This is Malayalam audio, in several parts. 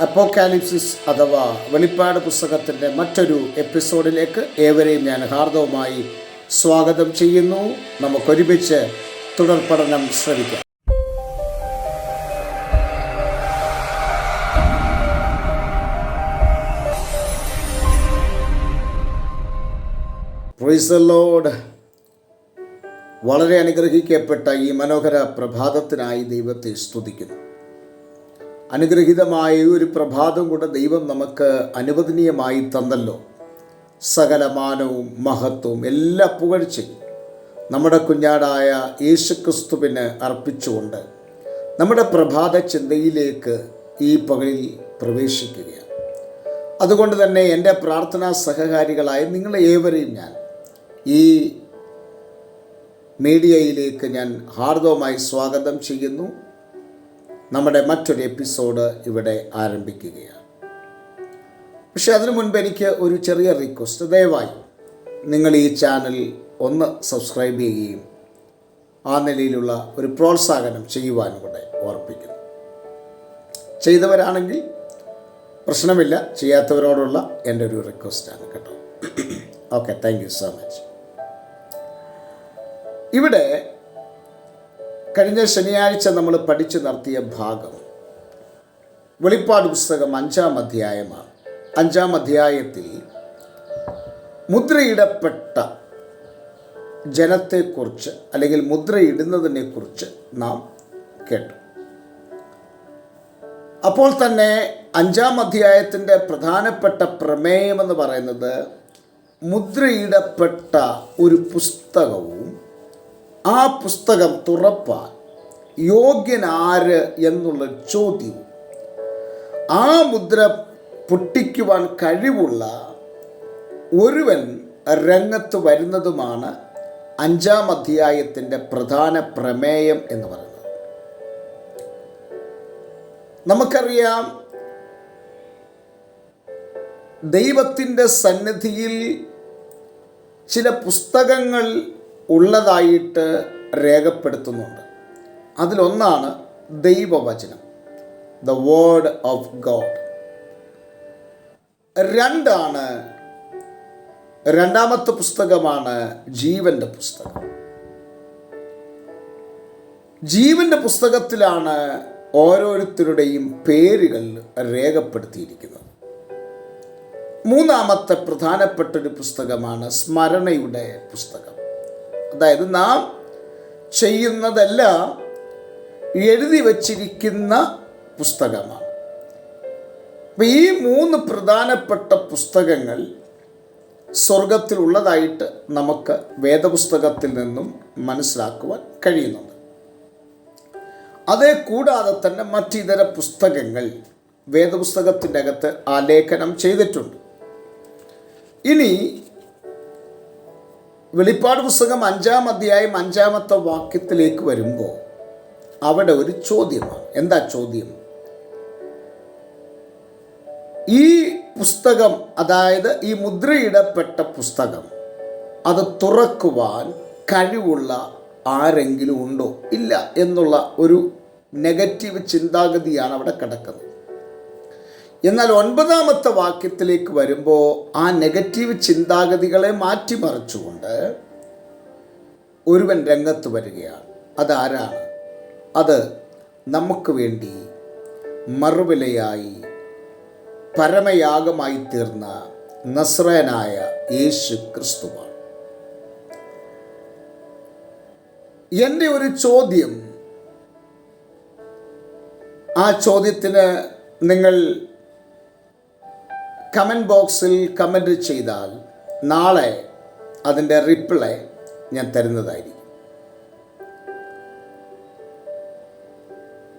അപ്പോക്കാലിപ്സിസ് അഥവാ വെളിപ്പാട് പുസ്തകത്തിന്റെ മറ്റൊരു എപ്പിസോഡിലേക്ക് ഏവരെയും ഞാൻ ഹാർദവുമായി സ്വാഗതം ചെയ്യുന്നു. നമുക്കൊരുമിച്ച് തുടർ പഠനം ശ്രമിക്കാം. ലോഡ് വളരെ അനുഗ്രഹിക്കപ്പെട്ട ഈ മനോഹര പ്രഭാതത്തിനായി ദൈവത്തെ സ്തുതിക്കുന്നു. അനുഗ്രഹീതമായ ഒരു പ്രഭാതം കൊണ്ട് ദൈവം നമുക്ക് അനുവദനീയമായി തന്നല്ലോ. സകലമാനവും മഹത്വവും എല്ലാ പുകഴ്ചയും നമ്മുടെ കുഞ്ഞാടായ യേശുക്രിസ്തുവിന് അർപ്പിച്ചുകൊണ്ട് നമ്മുടെ പ്രഭാത ചിന്തയിലേക്ക് ഈ പകലിൽ പ്രവേശിക്കുകയാണ്. അതുകൊണ്ട് തന്നെ എന്റെ പ്രാർത്ഥനാ സഹകാരികളായ നിങ്ങളെ ഏവരെയും ഞാൻ ഈ മീഡിയയിലേക്ക് ഞാൻ ഹാർദവമായി സ്വാഗതം ചെയ്യുന്നു. നമ്മുടെ മറ്റൊരു എപ്പിസോഡ് ഇവിടെ ആരംഭിക്കുകയാണ്. പക്ഷെ അതിനു മുൻപ് എനിക്ക് ഒരു ചെറിയ റിക്വസ്റ്റ് ദയവായി നിങ്ങൾ ഈ ചാനൽ ഒന്ന് സബ്സ്ക്രൈബ് ചെയ്യുകയും ആ നിലയിലുള്ള ഒരു പ്രോത്സാഹനം ചെയ്യുവാനും കൂടെ ഓർപ്പിക്കുന്നു. ചെയ്തവരാണെങ്കിൽ പ്രശ്നമില്ല ചെയ്യാത്തവരോടുള്ള എന്റെ ഒരു റിക്വസ്റ്റാണ് കേട്ടോ. Okay thank you so much ഇവിടെ കഴിഞ്ഞ ശനിയാഴ്ച നമ്മൾ പഠിച്ചു നടത്തിയ ഭാഗം. വെളിപ്പാട് പുസ്തകം അഞ്ചാം അധ്യായമാണ്. അഞ്ചാം അധ്യായത്തിൽ മുദ്രയിടപ്പെട്ട ജനത്തെക്കുറിച്ച് അല്ലെങ്കിൽ മുദ്രയിടുന്നതിനെക്കുറിച്ച് നാം കേട്ടു. അപ്പോൾ തന്നെ അഞ്ചാം അധ്യായത്തിന്റെ പ്രധാനപ്പെട്ട പ്രമേയമെന്ന് പറയുന്നത് മുദ്രയിടപ്പെട്ട ഒരു പുസ്തകവും ആ പുസ്തകം തുറപ്പാൻ യോഗ്യനാര് എന്നുള്ള ചോദ്യം. ആ മുദ്ര പൊട്ടിക്കുവാൻ കഴിവുള്ള ഒരുവൻ രംഗത്ത് വരുന്നതുമാണ് അഞ്ചാം അധ്യായത്തിന്റെ പ്രധാന പ്രമേയം എന്ന് പറയുന്നത്. നമുക്കറിയാം ദൈവത്തിന്റെ സന്നിധിയിൽ ചില പുസ്തകങ്ങൾ ഉള്ളതായിട്ട് രേഖപ്പെടുത്തുന്നുണ്ട്. അതിലൊന്നാണ് ദൈവവചനം. ദ വേർഡ് ഓഫ് ഗോഡ് രണ്ടാണ് രണ്ടാമത്തെ പുസ്തകമാണ് ജീവന്റെ പുസ്തകം. ജീവന്റെ പുസ്തകത്തിലാണ് ഓരോരുത്തരുടെയും പേരുകൾ രേഖപ്പെടുത്തിയിരിക്കുന്നത്. മൂന്നാമത്തെ പ്രധാനപ്പെട്ട ഒരു പുസ്തകമാണ് സ്മരണയുടെ പുസ്തകം. അതായത് നാം ചെയ്യുന്നതല്ല എഴുതി വച്ചിരിക്കുന്ന പുസ്തകമാണ്. അപ്പം ഈ മൂന്ന് പ്രധാനപ്പെട്ട പുസ്തകങ്ങൾ സ്വർഗത്തിലുള്ളതായിട്ട് നമുക്ക് വേദപുസ്തകത്തിൽ നിന്നും മനസ്സിലാക്കുവാൻ കഴിയുന്നുണ്ട്. അതേ കൂടാതെ തന്നെ മറ്റിതര പുസ്തകങ്ങൾ വേദപുസ്തകത്തിന്റെ അകത്ത് ആലേഖനം ചെയ്തിട്ടുണ്ട്. ഇനി വെളിപ്പാട് പുസ്തകം അഞ്ചാം അധ്യായം അഞ്ചാമത്തെ വാക്യത്തിലേക്ക് വരുമ്പോൾ അവിടെ ഒരു ചോദ്യമാണ് എന്താ ചോദ്യം? ഈ പുസ്തകം അതായത് ഈ മുദ്രയിടപ്പെട്ട പുസ്തകം അത് തുറക്കുവാൻ കഴിവുള്ള ആരെങ്കിലും ഉണ്ടോ? ഇല്ല എന്നുള്ള ഒരു നെഗറ്റീവ് ചിന്താഗതിയാണ് അവിടെ കിടക്കുന്നത്. എന്നാൽ ഒൻപതാമത്തെ വാക്യത്തിലേക്ക് വരുമ്പോൾ ആ നെഗറ്റീവ് ചിന്താഗതികളെ മാറ്റിമറിച്ചുകൊണ്ട് ഒരുവൻ രംഗത്ത് വരികയാണ്. അതാരാണ്? അത് നമുക്ക് വേണ്ടി മറുവിലയായി പരമയാഗമായി തീർന്ന നസ്രനായ യേശു ക്രിസ്തുവാണ്. എന്റെ ഒരു ചോദ്യം. ആ ചോദ്യത്തിന് നിങ്ങൾ കമന്റ് ബോക്സിൽ കമന്റ് ചെയ്താൽ നാളെ അതിന്റെ റിപ്ലൈ ഞാൻ തരുന്നതായിരിക്കും.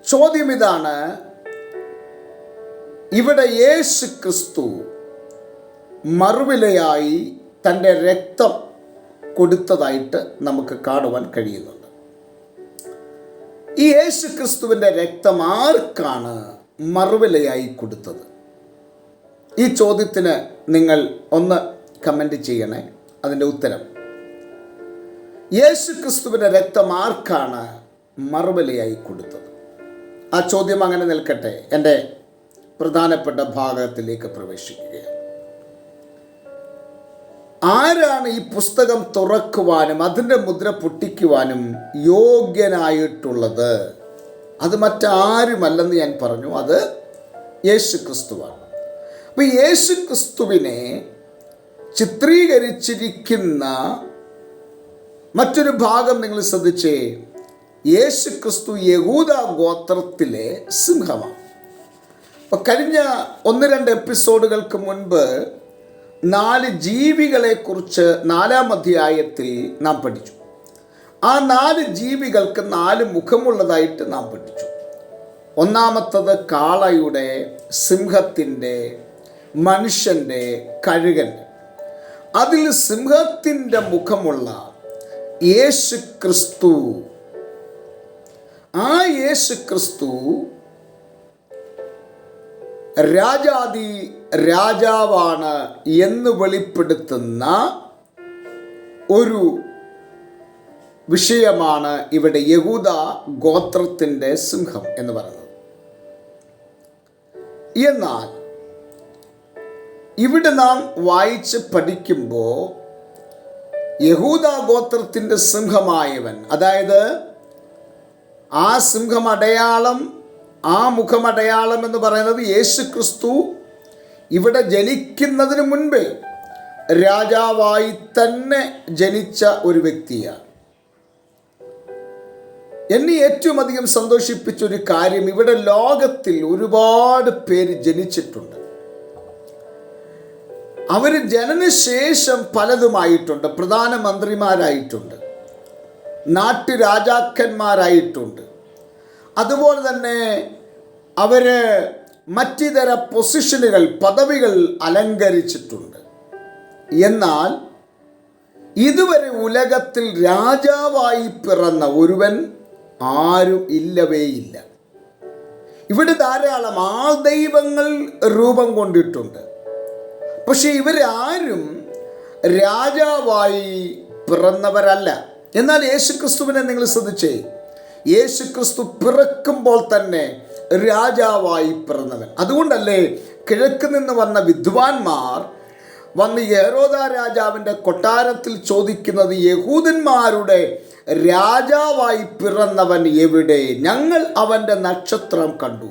ചോദ്യം ഇതാണ് ഇവിടെ യേശു ക്രിസ്തു മറുവിലയായി തന്റെ രക്തം കൊടുത്തതായിട്ട് നമുക്ക് കാണുവാൻ കഴിയുന്നുണ്ട്. ഈ യേശു ക്രിസ്തുവിന്റെ രക്തം ആർക്കാണ് മറുവിലയായി കൊടുത്തത്? ഈ ചോദ്യത്തിന് നിങ്ങൾ ഒന്ന് കമന്റ് ചെയ്യണേ. അതിന്റെ ഉത്തരം. യേശു ക്രിസ്തുവിന്റെ രക്തം ആർക്കാണ് മറുപലിയായി കൊടുത്തത്? ആ ചോദ്യം അങ്ങനെ നിൽക്കട്ടെ. എന്റെ പ്രധാനപ്പെട്ട ഭാഗത്തിലേക്ക് പ്രവേശിക്കുക ആരാണ് ഈ പുസ്തകം തുറക്കുവാനും അതിന്റെ മുദ്ര പൊട്ടിക്കുവാനും യോഗ്യനായിട്ടുള്ളത്? അത് മറ്റാരുമല്ലെന്ന് ഞാൻ പറഞ്ഞു. അത് യേശു ക്രിസ്തുവാണ്. അപ്പോൾ യേശു ക്രിസ്തുവിനെ ചിത്രീകരിച്ചിരിക്കുന്ന മറ്റൊരു ഭാഗം നിങ്ങൾ ശ്രദ്ധിച്ചേ. യേശു ക്രിസ്തു യഹൂദ ഗോത്രത്തിലെ സിംഹമാണ്. അപ്പോൾ കഴിഞ്ഞ ഒന്ന് രണ്ട് എപ്പിസോഡുകൾക്ക് മുൻപ് നാല് ജീവികളെക്കുറിച്ച് നാലാം അധ്യായത്തിൽ നാം പഠിച്ചു. ആ നാല് ജീവികൾക്ക് നാല് മുഖമുള്ളതായിട്ട് നാം പഠിച്ചു. ഒന്നാമത്തത് കാളയുടെ സിംഹത്തിന്റെ മനുഷ്യന്റെ കഴുകൻ അതിൽ സിംഹത്തിന്റെ മുഖമുള്ള യേശു ക്രിസ്തു ആ യേശു ക്രിസ്തു രാജാതി രാജാവാണ് എന്ന് വെളിപ്പെടുത്തുന്ന ഒരു വിഷയമാണ് ഇവിടെ യഹൂദ ഗോത്രത്തിന്റെ സിംഹം എന്ന് പറയുന്നത്. എന്നാൽ ഇവിടെ നാം വായിച്ച് പഠിക്കുമ്പോൾ യഹൂദ ഗോത്രത്തിന്റെ സിംഹമായവൻ അതായത് ആ സിംഹമടയാളം ആ മുഖമടയാളം എന്ന് പറയുന്നത് യേശു ക്രിസ്തു ഇവിടെ ജനിക്കുന്നതിന് മുൻപേ രാജാവായി തന്നെ ജനിച്ച ഒരു വ്യക്തിയാണ്. എന്നെ ഏറ്റവും അധികം സന്തോഷിപ്പിച്ച ഒരു കാര്യം ഇവിടെ ലോകത്തിൽ ഒരുപാട് പേര് ജനിച്ചിട്ടുണ്ട്. അവർ ജനനശേഷം പലതുമായിട്ടുണ്ട്. പ്രധാനമന്ത്രിമാരായിട്ടുണ്ട്. നാട്ടുരാജാക്കന്മാരായിട്ടുണ്ട്. അതുപോലെ തന്നെ അവർ മറ്റിതര പൊസിഷനുകൾ പദവികൾ അലങ്കരിച്ചിട്ടുണ്ട്. എന്നാൽ ഇതുവരെ ഉലകത്തിൽ രാജാവായി പിറന്ന ഒരുവൻ ആരും ഇല്ലവേയില്ല. ഇവിടെ ധാരാളം ആൾ ദൈവങ്ങൾ രൂപം കൊണ്ടിട്ടുണ്ട്. പക്ഷെ ഇവരാരും രാജാവായി പിറന്നവരല്ല. എന്നാൽ യേശുക്രിസ്തുവിനെ നിങ്ങൾ ശ്രദ്ധിച്ചേ. യേശുക്രിസ്തു പിറക്കുമ്പോൾ തന്നെ രാജാവായി പിറന്നവൻ. അതുകൊണ്ടല്ലേ കിഴക്ക് നിന്ന് വന്ന വിദ്വാൻമാർ വന്ന് ഏറോദ രാജാവിന്റെ കൊട്ടാരത്തിൽ ചോദിക്കുന്നത് യഹൂദന്മാരുടെ രാജാവായി പിറന്നവൻ എവിടെ? ഞങ്ങൾ അവന്റെ നക്ഷത്രം കണ്ടു.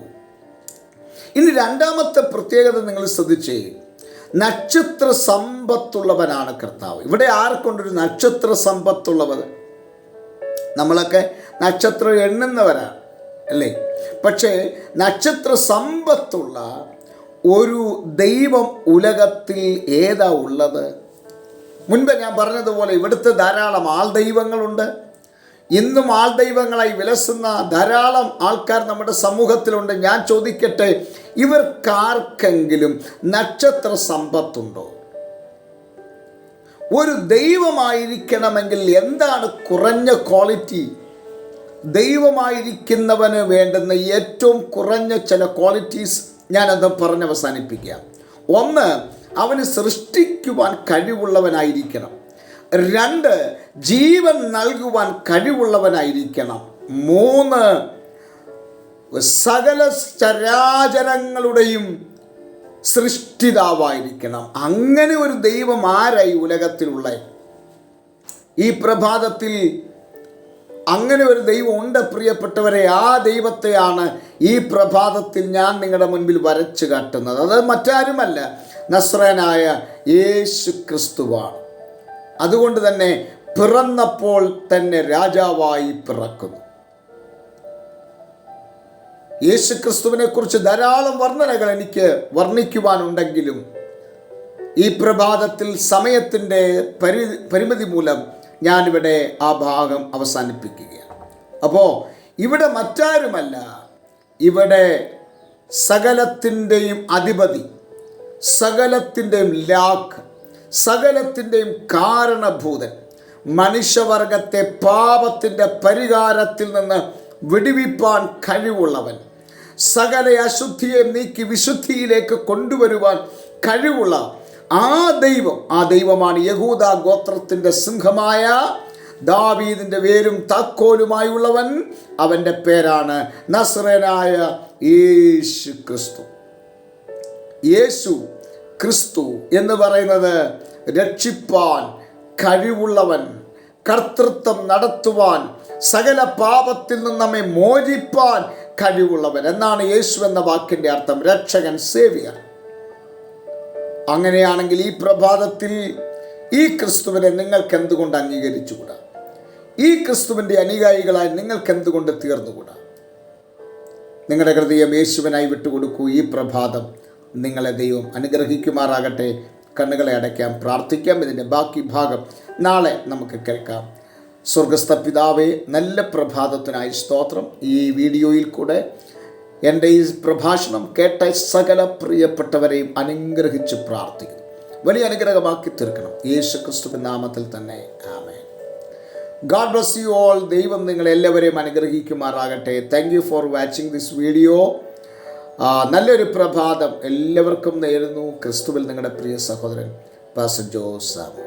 ഇനി രണ്ടാമത്തെ പ്രത്യേകത നിങ്ങൾ ശ്രദ്ധിച്ചേ. നക്ഷത്ര സമ്പത്തുള്ളവനാണ് കർത്താവ്. ഇവിടെ ആർക്കൊണ്ടൊരു നക്ഷത്ര സമ്പത്തുള്ളവർ? നമ്മളൊക്കെ നക്ഷത്രം എണ്ണുന്നവരാണ് അല്ലേ? പക്ഷേ നക്ഷത്ര സമ്പത്തുള്ള ഒരു ദൈവം ഉലകത്തിൽ ഏതാ ഉള്ളത്? മുൻപ് ഞാൻ പറഞ്ഞതുപോലെ ഇവിടുത്തെ ധാരാളം ആൾ ദൈവങ്ങളുണ്ട്. ഇന്നും ആൾ ദൈവങ്ങളായി വിലസുന്ന ധാരാളം ആൾക്കാർ നമ്മുടെ സമൂഹത്തിലുണ്ട്. ഞാൻ ചോദിക്കട്ടെ ഇവർക്കാർക്കെങ്കിലും നക്ഷത്ര സമ്പത്തുണ്ടോ? ഒരു ദൈവമായിരിക്കണമെങ്കിൽ എന്താണ് കുറഞ്ഞ ക്വാളിറ്റി? ദൈവമായിരിക്കുന്നവന് വേണ്ടുന്ന ഏറ്റവും കുറഞ്ഞ ചില ക്വാളിറ്റീസ് ഞാനത് പറഞ്ഞ് അവസാനിപ്പിക്കാം ഒന്ന് അവന് സൃഷ്ടിക്കുവാൻ കഴിവുള്ളവനായിരിക്കണം. രണ്ട് ജീവൻ നൽകുവാൻ കഴിവുള്ളവനായിരിക്കണം. മൂന്ന് സകല ചരാചരങ്ങളുടെയും സൃഷ്ടിതാവായിരിക്കണം. അങ്ങനെ ഒരു ദൈവം ആരായി ഉലകത്തിലുള്ള? ഈ പ്രഭാതത്തിൽ അങ്ങനെ ഒരു ദൈവം ഉണ്ട് പ്രിയപ്പെട്ടവരെ. ആ ദൈവത്തെയാണ് ഈ പ്രഭാതത്തിൽ ഞാൻ നിങ്ങളുടെ മുൻപിൽ വരച്ചു കാട്ടുന്നത്. അത് മറ്റാരുമല്ല നസ്രനായ യേശു ക്രിസ്തുവാണ് അതുകൊണ്ട് തന്നെ പിറന്നപ്പോൾ തന്നെ രാജാവായി പിറക്കുന്നു. യേശു ക്രിസ്തുവിനെ കുറിച്ച് ധാരാളം വർണനകൾ എനിക്ക് വർണിക്കുവാനുണ്ടെങ്കിലും ഈ പ്രഭാതത്തിൽ സമയത്തിന്റെ പരി പരിമിതി മൂലം ഞാനിവിടെ ആ ഭാഗം അവസാനിപ്പിക്കുകയാണ്. അപ്പോൾ ഇവിടെ മറ്റാരുമല്ല. ഇവിടെ സകലത്തിന്റെയും അധിപതി സകലത്തിന്റെയും ലാഖ് സകലത്തിന്റെയും കാരണഭൂതൻ. മനുഷ്യവർഗത്തെ പാപത്തിന്റെ പരിഹാരത്തിൽ നിന്ന് വിടുവിപ്പാൻ കഴിവുള്ളവൻ. സകല അശുദ്ധിയെ നീക്കി വിശുദ്ധിയിലേക്ക് കൊണ്ടുവരുവാൻ കഴിവുള്ള ആ ദൈവം. ആ ദൈവമാണ് യഹൂദ ഗോത്രത്തിന്റെ സിംഹമായ ദാവീദിന്റെ വേരും താക്കോലുമായുള്ളവൻ. അവന്റെ പേരാണ് നസ്രനായ യേശു ക്രിസ്തു യേശു ക്രിസ്തു എന്ന് പറയുന്നത് രക്ഷിപ്പാൻ കഴിവുള്ളവൻ കർത്തൃത്വം നടത്തുവാൻ സകല പാപത്തിൽ നിന്ന് നമ്മെ മോചിപ്പാൻ കഴിവുള്ളവൻ എന്നാണ് യേശു എന്ന വാക്കിന്റെ അർത്ഥം. രക്ഷകൻ സേവിയർ. അങ്ങനെയാണെങ്കിൽ ഈ പ്രഭാതത്തിൽ ഈ ക്രിസ്തുവിനെ നിങ്ങൾക്ക് എന്തുകൊണ്ട് അംഗീകരിച്ചുകൂടാ? ഈ ക്രിസ്തുവിന്റെ അനുയായികളായി നിങ്ങൾക്ക് എന്തുകൊണ്ട് തീർന്നുകൂടാ? നിങ്ങളുടെ ഹൃദയം യേശുവിനായി വിട്ടുകൊടുക്കൂ ഈ പ്രഭാതം. നിങ്ങളെ ദൈവം അനുഗ്രഹിക്കുമാറാകട്ടെ. കണ്ണുകളെ അടയ്ക്കാം പ്രാർത്ഥിക്കാം. ഇതിന്റെ ബാക്കി ഭാഗം നാളെ നമുക്ക് കേൾക്കാം. സ്വർഗസ്ഥ പിതാവേ നല്ല പ്രഭാതത്തിനായി സ്തോത്രം. ഈ വീഡിയോയിൽ കൂടെ എന്റെ ഈ പ്രഭാഷണം കേട്ട സകല പ്രിയപ്പെട്ടവരെയും അനുഗ്രഹിച്ച് പ്രാർത്ഥിക്കുന്നു. വലിയ അനുഗ്രഹമാക്കി തീർക്കണം. യേശു ക്രിസ്തുവിൻ നാമത്തിൽ തന്നെ. ആമേ ഗാഡ് ബ്ലസ് യു ഓൾ ദൈവം നിങ്ങളെല്ലാവരെയും അനുഗ്രഹിക്കുമാറാകട്ടെ. Thank you for watching this video നല്ലൊരു പ്രഭാതം എല്ലാവർക്കും നേരുന്നു. ക്രിസ്തുവിൽ നിങ്ങളുടെ പ്രിയ സഹോദരൻ പാസ ജോസാമോ